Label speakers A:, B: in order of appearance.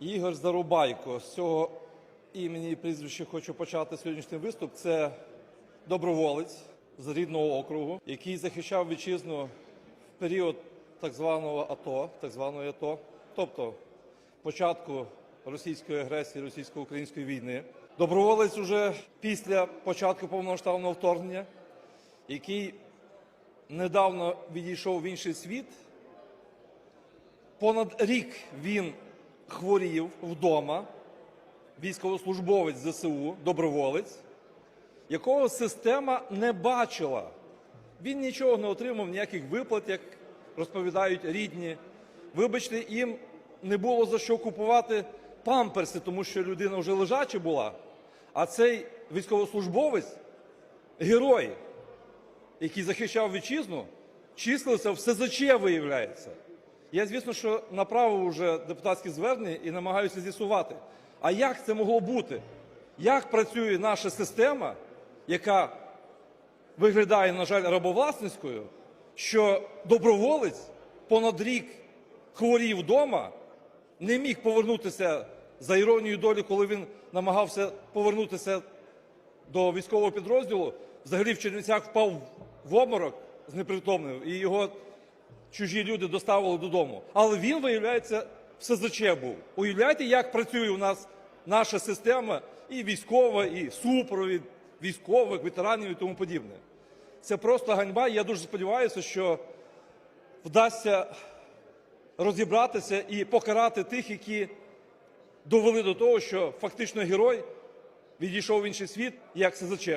A: Ігор Зарубайко. З цього імені і прізвища хочу почати сьогоднішній виступ. Це доброволець з рідного округу, який захищав вітчизну в період так званого АТО, так званої АТО, тобто початку російської агресії, російсько-української війни. Доброволець уже після початку повномасштабного вторгнення, який недавно відійшов в інший світ. Понад рік він хворів вдома, військовослужбовець ЗСУ, доброволець, якого система не бачила. Він нічого не отримав, ніяких виплат, як розповідають рідні. Вибачте, їм не було за що купувати памперси, тому що людина вже лежача була. А цей військовослужбовець герой, який захищав вітчизну, числився в СЗЧ, виявляється. Я, звісно, що направив уже депутатські звернення і намагаюся з'ясувати, а як це могло бути? Як працює наша система, яка виглядає, на жаль, рабовласницькою, що доброволець понад рік хворів вдома, не міг повернутися за іронією долі, коли він намагався повернутися до військового підрозділу, взагалі в Чернівцях впав в обморок знепритомнив, і його чужі люди доставили додому. Але він, виявляється, в СЗЧ був. Уявляєте, як працює у нас наша система і військова, і супровід військових, ветеранів і тому подібне. Це просто ганьба. і Я дуже сподіваюся, що вдасться розібратися і покарати тих, які довели до того, що фактично герой відійшов в інший світ, як СЗЧ.